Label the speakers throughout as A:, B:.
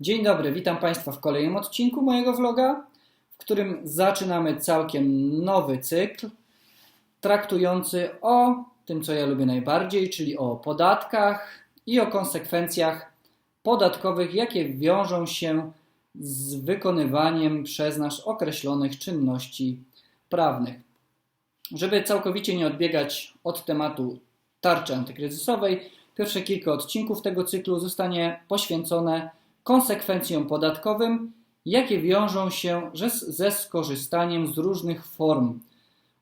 A: Dzień dobry, witam Państwa w kolejnym odcinku mojego vloga, w którym zaczynamy całkiem nowy cykl traktujący o tym, co ja lubię najbardziej, czyli o podatkach i o konsekwencjach podatkowych, jakie wiążą się z wykonywaniem przez nas określonych czynności prawnych. Żeby całkowicie nie odbiegać od tematu tarczy antykryzysowej, pierwsze kilka odcinków tego cyklu zostanie poświęcone konsekwencjom podatkowym, jakie wiążą się ze skorzystaniem z różnych form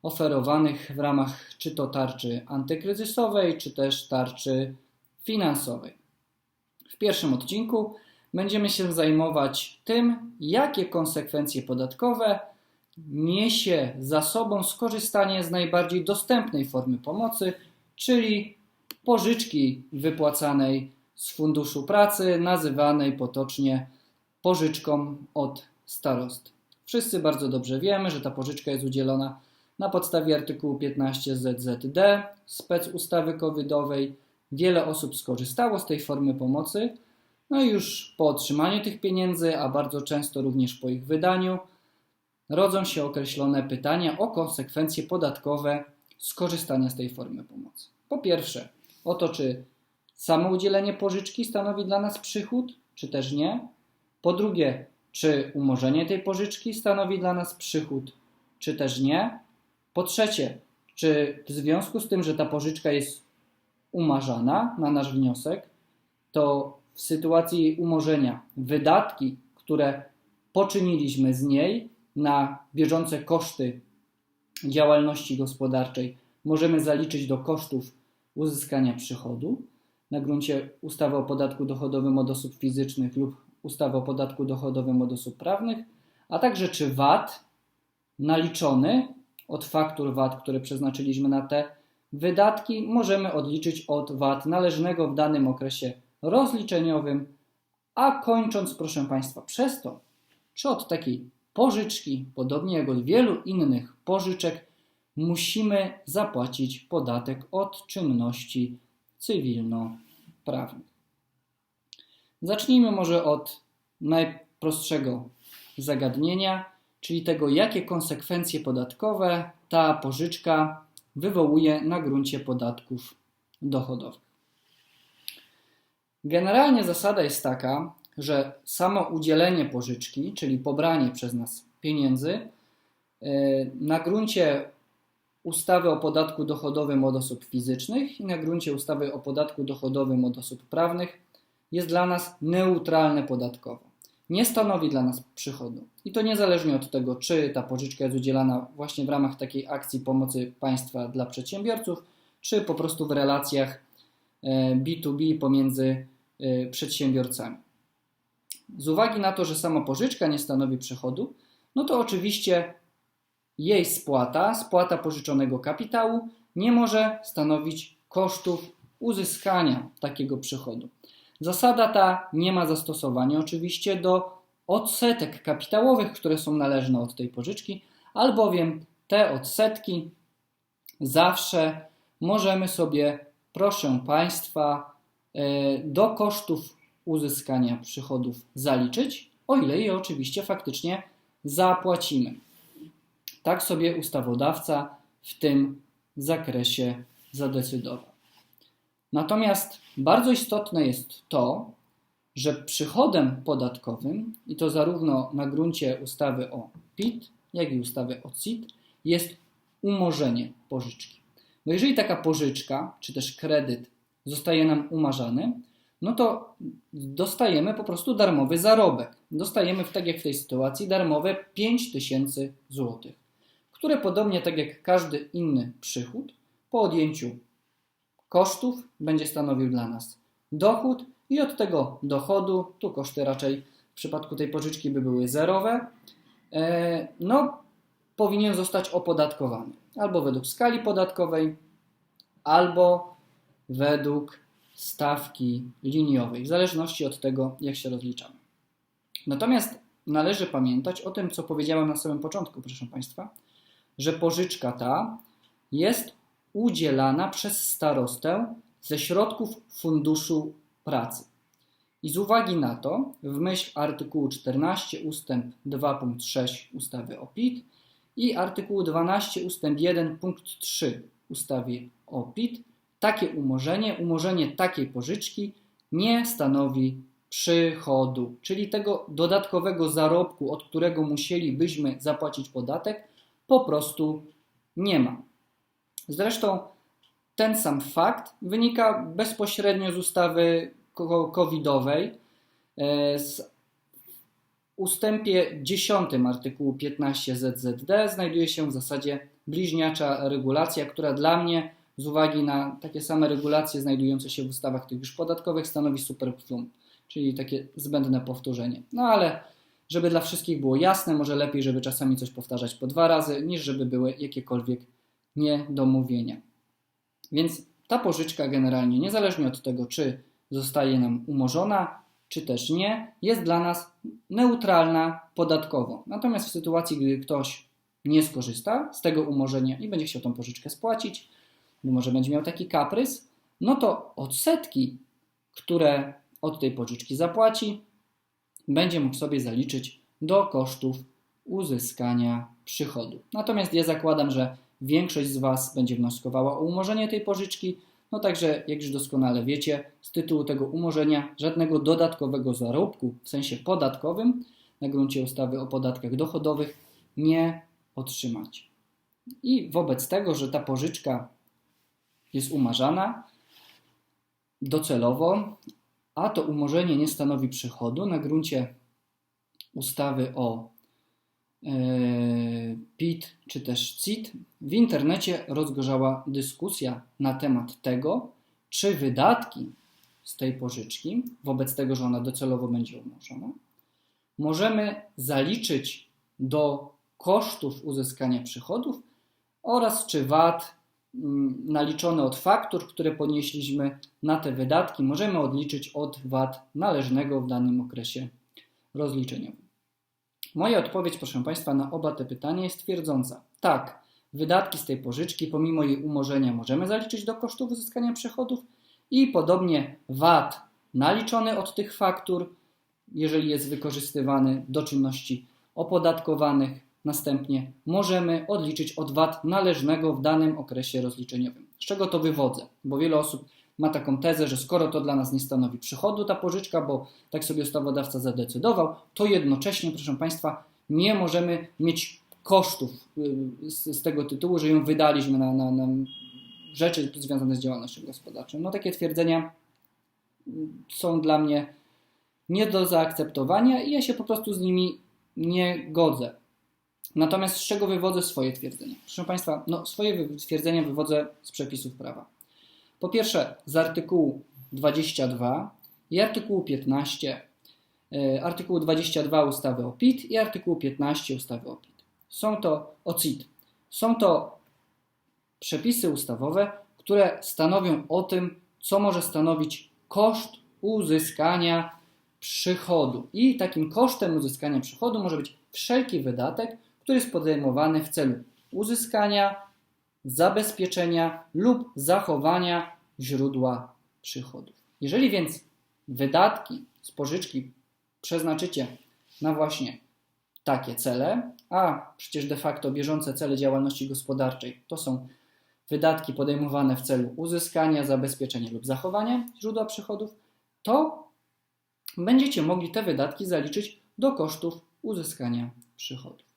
A: oferowanych w ramach czy to tarczy antykryzysowej, czy też tarczy finansowej. W pierwszym odcinku będziemy się zajmować tym, jakie konsekwencje podatkowe niesie za sobą skorzystanie z najbardziej dostępnej formy pomocy, czyli pożyczki wypłacanej z Funduszu Pracy, nazywanej potocznie pożyczką od starost. Wszyscy bardzo dobrze wiemy, że ta pożyczka jest udzielona na podstawie artykułu 15 ZZD, spec ustawy covidowej. Wiele osób skorzystało z tej formy pomocy, no i już po otrzymaniu tych pieniędzy, a bardzo często również po ich wydaniu, rodzą się określone pytania o konsekwencje podatkowe skorzystania z tej formy pomocy. Po pierwsze, o to, czy samo udzielenie pożyczki stanowi dla nas przychód, czy też nie. Po drugie, czy umorzenie tej pożyczki stanowi dla nas przychód, czy też nie. Po trzecie, czy w związku z tym, że ta pożyczka jest umarzana na nasz wniosek, to w sytuacji umorzenia wydatki, które poczyniliśmy z niej na bieżące koszty działalności gospodarczej, możemy zaliczyć do kosztów uzyskania przychodu na gruncie ustawy o podatku dochodowym od osób fizycznych lub ustawy o podatku dochodowym od osób prawnych, a także czy VAT naliczony od faktur VAT, które przeznaczyliśmy na te wydatki, możemy odliczyć od VAT należnego w danym okresie rozliczeniowym, a kończąc, proszę Państwa, przez to, czy od takiej pożyczki, podobnie jak od wielu innych pożyczek, musimy zapłacić podatek od czynności cywilnoprawnych. Zacznijmy może od najprostszego zagadnienia, czyli tego, jakie konsekwencje podatkowe ta pożyczka wywołuje na gruncie podatków dochodowych. Generalnie zasada jest taka, że samo udzielenie pożyczki, czyli pobranie przez nas pieniędzy, y, na gruncie ustawy o podatku dochodowym od osób fizycznych i na gruncie ustawy o podatku dochodowym od osób prawnych jest dla nas neutralne podatkowo. Nie stanowi dla nas przychodu. I to niezależnie od tego, czy ta pożyczka jest udzielana właśnie w ramach takiej akcji pomocy państwa dla przedsiębiorców, czy po prostu w relacjach B2B e, pomiędzy e, przedsiębiorcami. Z uwagi na to, że sama pożyczka nie stanowi przychodu, no to oczywiście jej spłata, spłata pożyczonego kapitału, nie może stanowić kosztów uzyskania takiego przychodu. Zasada ta nie ma zastosowania oczywiście do odsetek kapitałowych, które są należne od tej pożyczki, albowiem te odsetki zawsze możemy sobie, proszę Państwa, e, do kosztów uzyskania przychodów zaliczyć, o ile je oczywiście faktycznie zapłacimy. Tak sobie ustawodawca w tym zakresie zadecydował. Natomiast bardzo istotne jest to, że przychodem podatkowym, i to zarówno na gruncie ustawy o PIT, jak i ustawy o CIT, jest umorzenie pożyczki. Bo jeżeli taka pożyczka, czy też kredyt zostaje nam umarzany, no to dostajemy po prostu darmowy zarobek. Dostajemy, tak jak w tej sytuacji, darmowe 5000 zł które podobnie tak jak każdy inny przychód, po odjęciu kosztów będzie stanowił dla nas dochód i od tego dochodu, tu koszty raczej w przypadku tej pożyczki by były zerowe, e, no powinien zostać opodatkowany albo według skali podatkowej, albo według stawki liniowej, w zależności od tego, jak się rozliczamy. Natomiast należy pamiętać o tym, co powiedziałem na samym początku, proszę Państwa, że pożyczka ta jest udzielana przez starostę ze środków funduszu pracy. I z uwagi na to, w myśl artykułu 14 ustęp 2 punkt 6 ustawy o PIT i artykułu 12 ustęp 1 punkt 3 ustawy o PIT, takie umorzenie, umorzenie takiej pożyczki nie stanowi przychodu, czyli tego dodatkowego zarobku, od którego musielibyśmy zapłacić podatek, po prostu nie ma. Zresztą ten sam fakt wynika bezpośrednio z ustawy covidowej, e, z ustępie 10 artykułu 15 ZZD znajduje się w zasadzie bliźniacza regulacja, która dla mnie z uwagi na takie same regulacje znajdujące się w ustawach tych już podatkowych stanowi superflum, czyli takie zbędne powtórzenie. No ale żeby dla wszystkich było jasne, może lepiej, żeby czasami coś powtarzać po dwa razy, niż żeby były jakiekolwiek niedomówienia. Więc ta pożyczka generalnie, niezależnie od tego, czy zostaje nam umorzona, czy też nie, jest dla nas neutralna podatkowo. Natomiast w sytuacji, gdy ktoś nie skorzysta z tego umorzenia i będzie chciał tą pożyczkę spłacić, bo może będzie miał taki kaprys, no to odsetki, które od tej pożyczki zapłaci, będzie mógł sobie zaliczyć do kosztów uzyskania przychodu. Natomiast ja zakładam, że większość z Was będzie wnioskowała o umorzenie tej pożyczki, no także, jak już doskonale wiecie, z tytułu tego umorzenia żadnego dodatkowego zarobku w sensie podatkowym na gruncie ustawy o podatkach dochodowych nie otrzymacie. I wobec tego, że ta pożyczka jest umarzana docelowo, a to umorzenie nie stanowi przychodu na gruncie ustawy o e, PIT czy też CIT, w internecie rozgorzała dyskusja na temat tego, czy wydatki z tej pożyczki, wobec tego, że ona docelowo będzie umorzona, możemy zaliczyć do kosztów uzyskania przychodów oraz czy VAT mm, naliczony od faktur, które ponieśliśmy na te wydatki, możemy odliczyć od VAT należnego w danym okresie rozliczeniowym. Moja odpowiedź, proszę Państwa, na oba te pytania jest twierdząca. Tak, wydatki z tej pożyczki, pomimo jej umorzenia, możemy zaliczyć do kosztów uzyskania przychodów i podobnie VAT naliczony od tych faktur, jeżeli jest wykorzystywany do czynności opodatkowanych, następnie możemy odliczyć od VAT należnego w danym okresie rozliczeniowym. Z czego to wywodzę? Bo wiele osób ma taką tezę, że skoro to dla nas nie stanowi przychodu ta pożyczka, bo tak sobie ustawodawca zadecydował, to jednocześnie, proszę Państwa, nie możemy mieć kosztów y, z, tego tytułu, że ją wydaliśmy na, na, na rzeczy związane z działalnością gospodarczą. No takie twierdzenia są dla mnie nie do zaakceptowania i ja się po prostu z nimi nie godzę. Natomiast z czego wywodzę swoje twierdzenia? Proszę Państwa, no, swoje twierdzenia wywodzę z przepisów prawa. Po pierwsze, z artykułu 22 i artykułu 15, e, artykułu 22 ustawy o PIT i artykułu 15 ustawy o PIT. Są to o CIT. Są to przepisy ustawowe, które stanowią o tym, co może stanowić koszt uzyskania przychodu. I takim kosztem uzyskania przychodu może być wszelki wydatek, który jest podejmowany w celu uzyskania, zabezpieczenia lub zachowania źródła przychodów. Jeżeli więc wydatki z pożyczki przeznaczycie na właśnie takie cele, a przecież de facto bieżące cele działalności gospodarczej to są wydatki podejmowane w celu uzyskania, zabezpieczenia lub zachowania źródła przychodów, to będziecie mogli te wydatki zaliczyć do kosztów uzyskania przychodów.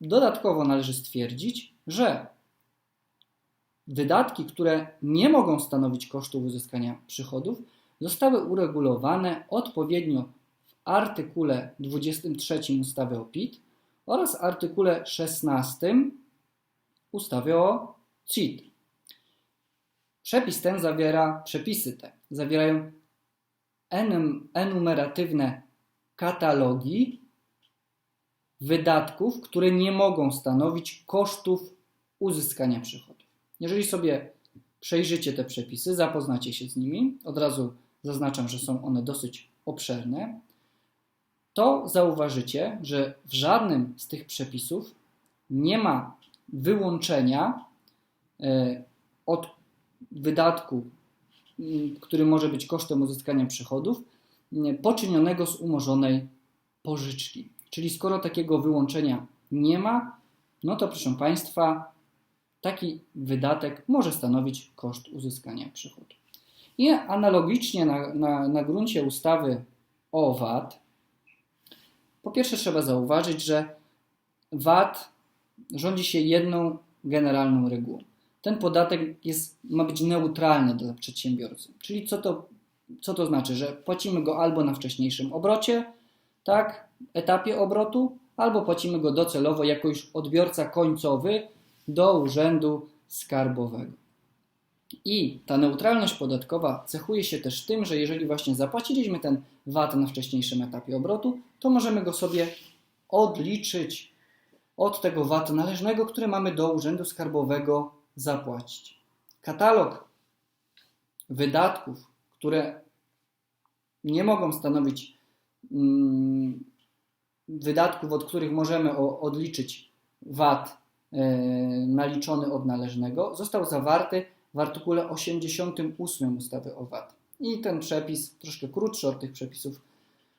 A: Dodatkowo należy stwierdzić, że wydatki, które nie mogą stanowić kosztów uzyskania przychodów, zostały uregulowane odpowiednio w artykule 23 ustawy o PIT oraz artykule 16 ustawy o CIT. Przepis ten zawiera, przepisy te zawierają enumeratywne katalogi wydatków, które nie mogą stanowić kosztów uzyskania przychodów. Jeżeli sobie przejrzycie te przepisy, zapoznacie się z nimi, od razu zaznaczam, że są one dosyć obszerne, to zauważycie, że w żadnym z tych przepisów nie ma wyłączenia e, od wydatku który może być kosztem uzyskania przychodów, poczynionego z umorzonej pożyczki. Czyli skoro takiego wyłączenia nie ma, no to proszę Państwa, taki wydatek może stanowić koszt uzyskania przychodu. I analogicznie na, na, na gruncie ustawy o VAT, po pierwsze trzeba zauważyć, że VAT rządzi się jedną generalną regułą. Ten podatek jest, ma być neutralny dla przedsiębiorcy. Czyli co to, co to znaczy? Że płacimy go albo na wcześniejszym obrocie, tak, etapie obrotu, albo płacimy go docelowo jako już odbiorca końcowy do urzędu skarbowego. I ta neutralność podatkowa cechuje się też tym, że jeżeli właśnie zapłaciliśmy ten VAT na wcześniejszym etapie obrotu, to możemy go sobie odliczyć od tego VAT należnego, który mamy do Urzędu Skarbowego zapłacić. Katalog wydatków, które nie mogą stanowić wydatków, od których możemy odliczyć VAT e, naliczony od należnego, został zawarty w artykule 88 ustawy o VAT. I ten przepis, troszkę krótszy od tych przepisów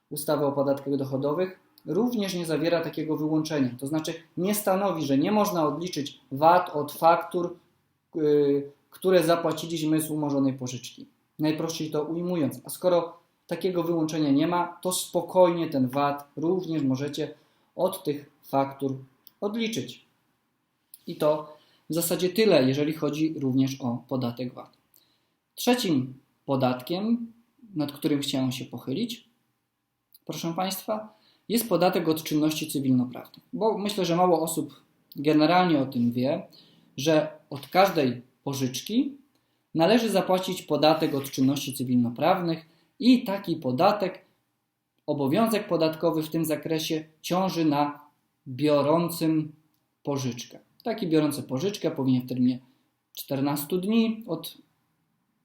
A: ustawy o podatkach dochodowych, również nie zawiera takiego wyłączenia. To znaczy nie stanowi, że nie można odliczyć VAT od faktur, yy, które zapłaciliśmy z umorzonej pożyczki. Najprościej to ujmując. A skoro takiego wyłączenia nie ma, to spokojnie ten VAT również możecie od tych faktur odliczyć. I to w zasadzie tyle, jeżeli chodzi również o podatek VAT. Trzecim podatkiem, nad którym chciałem się pochylić, proszę Państwa, jest podatek od czynności cywilnoprawnych. Bo myślę, że mało osób generalnie o tym wie, że od każdej pożyczki należy zapłacić podatek od czynności cywilnoprawnych i taki podatek, obowiązek podatkowy w tym zakresie ciąży na biorącym pożyczkę. Taki biorący pożyczkę powinien w terminie 14 dni od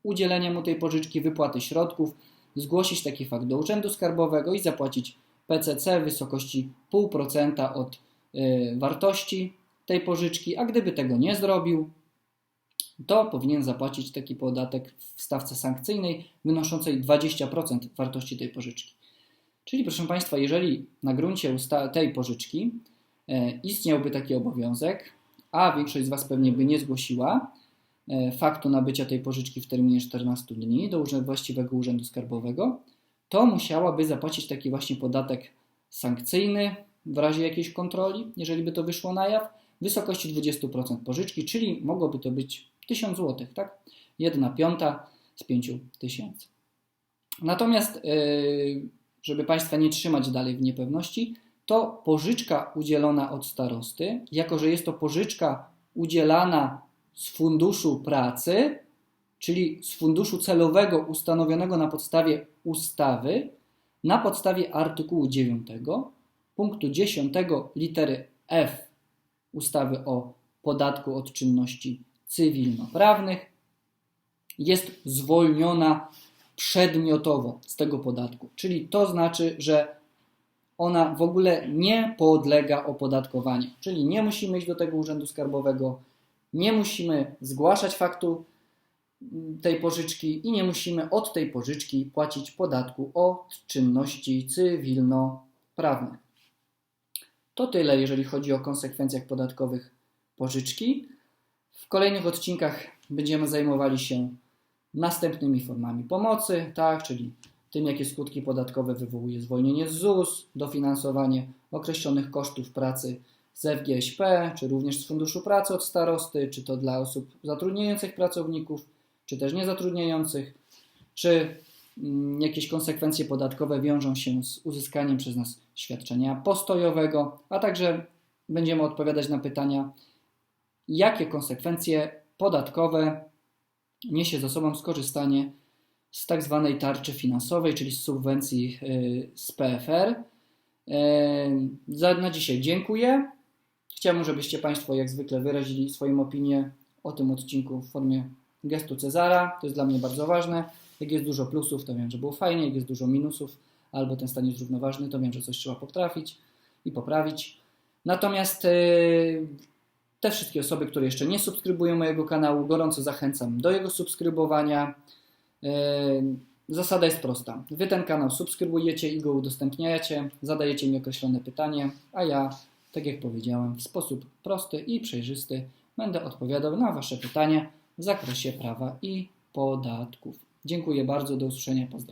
A: udzielenia mu tej pożyczki, wypłaty środków, zgłosić taki fakt do Urzędu Skarbowego i zapłacić PCC w wysokości 0,5% od y, wartości tej pożyczki, a gdyby tego nie zrobił, to powinien zapłacić taki podatek w stawce sankcyjnej wynoszącej 20% wartości tej pożyczki. Czyli proszę Państwa, jeżeli na gruncie tej pożyczki e, istniałby taki obowiązek, a większość z Was pewnie by nie zgłosiła e, faktu nabycia tej pożyczki w terminie 14 dni do właściwego urzędu skarbowego, to musiałaby zapłacić taki właśnie podatek sankcyjny w razie jakiejś kontroli, jeżeli by to wyszło na jaw, w wysokości 20% pożyczki, czyli mogłoby to być 1000 zł, tak? 1 piąta z 5000. Natomiast, yy, żeby Państwa nie trzymać dalej w niepewności, to pożyczka udzielona od starosty, jako że jest to pożyczka udzielana z funduszu pracy, czyli z funduszu celowego ustanowionego na podstawie ustawy, na podstawie artykułu 9, punktu 10 litery F ustawy o podatku od czynności cywilnoprawnych, jest zwolniona przedmiotowo z tego podatku. Czyli to znaczy, że ona w ogóle nie podlega opodatkowaniu. Czyli nie musimy iść do tego urzędu skarbowego, nie musimy zgłaszać faktu tej pożyczki i nie musimy od tej pożyczki płacić podatku od czynności cywilnoprawnych. To tyle, jeżeli chodzi o konsekwencjach podatkowych pożyczki. W kolejnych odcinkach będziemy zajmowali się następnymi formami pomocy, tak, czyli tym, jakie skutki podatkowe wywołuje zwolnienie z ZUS, dofinansowanie określonych kosztów pracy z FGŚP, czy również z Funduszu Pracy od starosty, czy to dla osób zatrudniających pracowników, czy też niezatrudniających, czy mm, jakieś konsekwencje podatkowe wiążą się z uzyskaniem przez nas świadczenia postojowego, a także będziemy odpowiadać na pytania, jakie konsekwencje podatkowe niesie ze sobą skorzystanie z tak zwanej tarczy finansowej, czyli z subwencji y, z PFR. Y, za, na dzisiaj dziękuję. Chciałbym, żebyście Państwo jak zwykle wyrazili swoją opinię o tym odcinku w formie gestu Cezara. To jest dla mnie bardzo ważne. Jak jest dużo plusów, to wiem, że było fajnie. Jak jest dużo minusów, albo ten stan jest równoważny, to wiem, że coś trzeba potrafić i poprawić. Natomiast y, te wszystkie osoby, które jeszcze nie subskrybują mojego kanału, gorąco zachęcam do jego subskrybowania. Yy, Zasada jest prosta. Wy ten kanał subskrybujecie i go udostępniacie, zadajecie mi określone pytanie, a ja, tak jak powiedziałem, w sposób prosty i przejrzysty będę odpowiadał na Wasze pytania w zakresie prawa i podatków. Dziękuję bardzo, do usłyszenia, pozdrawiam.